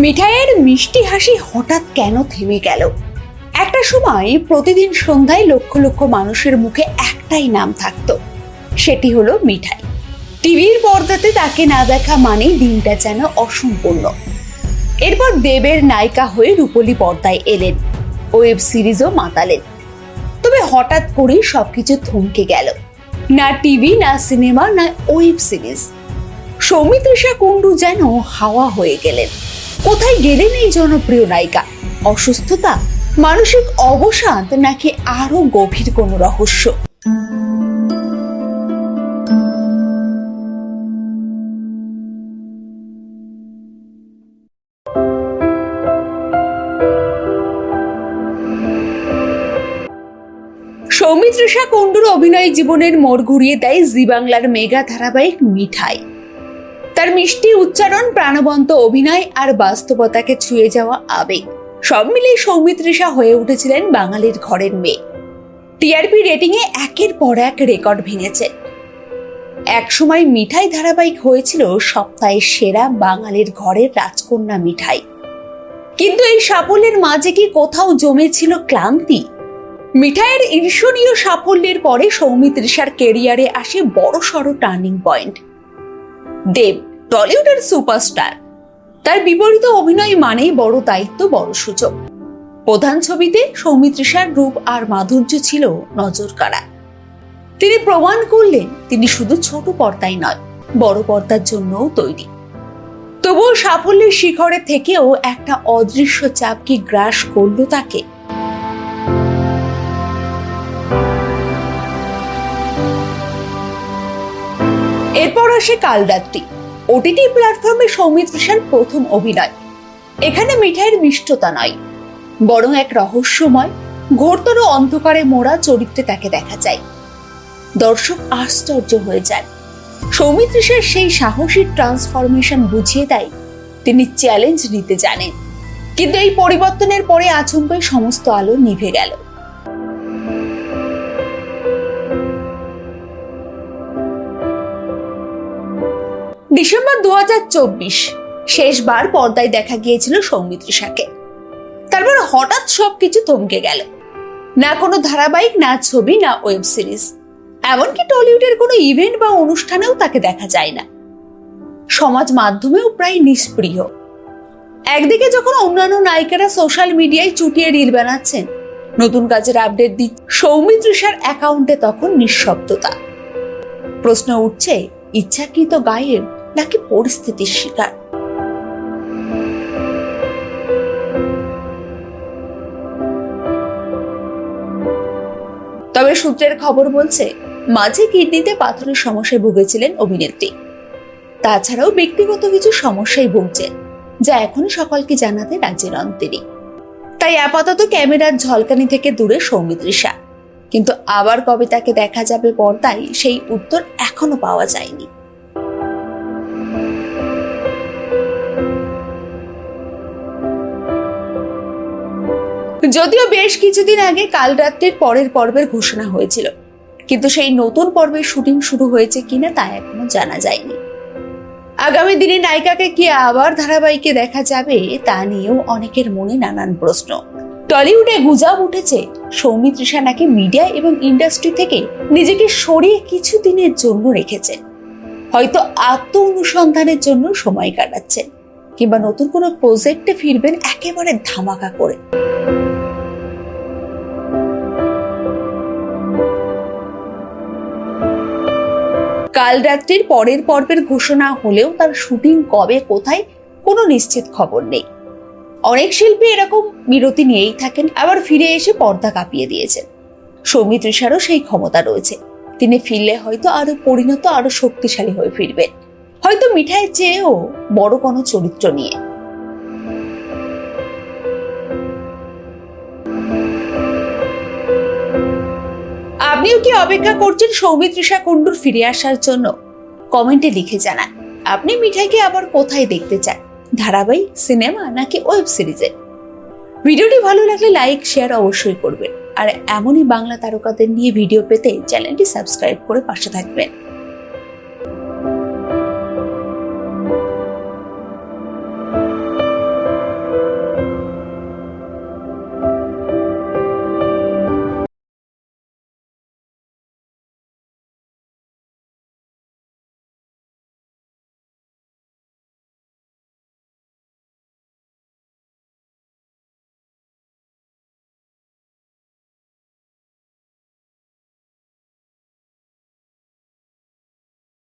মিঠাইয়ের মিষ্টি হাসি হঠাৎ কেন থেমে গেল? একটা সময় প্রতিদিন সন্ধ্যায় লক্ষ লক্ষ মানুষের মুখে একটাই নাম থাকতো। সেটি হলো মিঠাই। টিভির পর্দাতে তাকে না দেখা মানেই দিনটা যেন অসম্পূর্ণ। এরপর দেবের নায়িকা হয়ে রূপলী পর্দায় এলেন। ওয়েব সিরিজও মাতালেন। তবে হঠাৎ করেই সবকিছু থমকে গেল। না টিভি, না সিনেমা, না ওয়েব সিরিজ। সৌমিত্রিষা কুণ্ডু যেন হাওয়া হয়ে গেলেন। কোথায় গেলেন এই জনপ্রিয় নায়িকা? অসুস্থতা? মানসিক অবসাদ? নাকি আরও গভীর কোনো রহস্য? সৌমিত্রিষা কুণ্ডুর অভিনয় জীবনের মোড় ঘুরিয়ে দেয় জি বাংলার মেগা ধারাবাহিক মিঠাই। তার মিষ্টি উচ্চারণ, প্রাণবন্ত অভিনয় আর বাস্তবতাকে ছুঁয়ে যাওয়া আবেগ। সব মিলিয়ে সৌমিত্রিষা হয়ে উঠেছিলেন বাঙালির ঘরের মেয়ে। টিআরপি রেটিং এ একের পর এক রেকর্ড ভেঙেছে। একসময় মিঠাই ধারাবাহিক হয়েছিল সপ্তাহের সেরা বাঙালির ঘরের রাজকন্যা মিঠাই। কিন্তু এই সাফল্যের মাঝে কি কোথাও জমেছিল ক্লান্তি? মিঠাইয়ের ঈর্ষণীয় সাফল্যের পরে সৌমিত্রিষার কেরিয়ারে আসে বড় সড় টার্নিং পয়েন্ট। দেব টলিউডের সুপারস্টার। তার বিপরীত অভিনয় মানেই বড় দায়িত্ব, বড় সুযোগ। প্রধান ছবিতে সৌমিত্রিষার রূপ আর মাধুর্য ছিল নজর কাড়া তিনি প্রমাণ করলেন, তিনি শুধু ছোট পর্দায় নয়, বড় পর্দার জন্যও তৈরি। তবুও সাফল্যের শিখরে থেকেও একটা অদৃশ্য চাপ কি গ্রাস করল তাকে। এরপর আসে কালরাত্রি। ওটিটি প্ল্যাটফর্মে সৌমিত্রিষার প্রথম অভিনয়। এখানে মিঠাইয়ের মিষ্টতা নয় বরং এক রহস্যময়, ঘোরতর অন্ধকারে মোড়া চরিত্রে তাকে দেখা যায়। দর্শক আশ্চর্য হয়ে যায়। সৌমিত্রিষার সেই সাহসী ট্রান্সফরমেশন বুঝিয়ে দেয়, তিনি চ্যালেঞ্জ নিতে জানেন। কিন্তু এই পরিবর্তনের পরে আচমকাই সমস্ত আলো নিভে গেল। ডিসেম্বর দু হাজার চব্বিশ শেষবার পর্দায় দেখা গিয়েছিল সৌমিত্রিষাকে তারপর হঠাৎ সবকিছু থমকে গেল। না কোনো ধারাবাহিক, না ছবি, না ওয়েব সিরিজ। এমনকি টলিউডের কোনো ইভেন্ট বা অনুষ্ঠানেও তাকে দেখা যায় না। সমাজ মাধ্যমেও প্রায় নিষ্প্রিয়। একদিকে যখন অন্যান্য নায়িকারা সোশ্যাল মিডিয়ায় চুটিয়ে রিল বানাচ্ছেন, নতুন কাজের আপডেট দি সৌমিত্রিষার অ্যাকাউন্টে তখন নিঃশব্দতা। প্রশ্ন উঠছে, ইচ্ছাকৃত গায়েব নাকি পরিস্থিতির শিকার? তবে সূত্রের খবর বলছে, মাঝে কিডনিতে পাথরের সমস্যায় ভুগেছিলেন অভিনেত্রী। তাছাড়াও ব্যক্তিগত কিছু সমস্যায় ভুগছেন, যা এখন সকলকে জানাতে রাজি নন তিনি। তাই আপাতত ক্যামেরার ঝলকানি থেকে দূরে সৌমিত্রিষা কিন্তু আবার কবে তাকে দেখা যাবে পর্দায়, সেই উত্তর এখনও পাওয়া যায়নি। যদিও বেশ কিছুদিন আগে কাল রাত্রির পরের পর্বের ঘোষণা হয়েছিল। কিন্তু সেই নতুন পর্বের শুটিং শুরু হয়েছে কিনা তা এখনও জানা যায়নি। আগামী দিনে নায়িকাকে কি আবার ধারাবাহিকে দেখা যাবে, তা নিয়েও অনেকের মনে নানান প্রশ্ন। টলিউডে গুজব উঠেছে সৌমিত্রিষা নাকি মিডিয়া এবং ইন্ডাস্ট্রি থেকে নিজেকে সরিয়ে কিছু দিনের জন্য রেখেছেন হয়তো আত্ম অনুসন্ধানের জন্য সময় কাটাচ্ছেন কিংবা নতুন কোনো প্রজেক্টে ফিরবেন একেবারে ধামাকা করে। কাল রাত্রির পরের পর্বের ঘোষণা হলেও তার শুটিং কবে, কোথায়, কোনো নিশ্চিত খবর নেই। অনেক শিল্পী এরকম বিরতি নিয়েই থাকেন, আবার ফিরে এসে পর্দা কাঁপিয়ে দিয়েছেন। সৌমিত্রিষারও সেই ক্ষমতা রয়েছে। তিনি ফিরলে হয়তো আরও পরিণত আরও শক্তিশালী হয়ে ফিরবেন। হয়তো মিঠাইয়ের চেয়েও বড় কোনো চরিত্র নিয়ে। আপনিও কি অপেক্ষা করছেন সৌমিত্রিষা কুণ্ডুর ফিরে আসার জন্য? কমেন্টে লিখে জানান, আপনি মিঠাইকে আবার কোথায় দেখতে চান? ধারাবাহিক, সিনেমা নাকি ওয়েব সিরিজে? ভিডিওটি ভালো লাগলে লাইক, শেয়ার অবশ্যই করবেন। আর এমনই বাংলা তারকাদের নিয়ে ভিডিও পেতে চ্যানেলটি সাবস্ক্রাইব করে পাশে থাকবেন।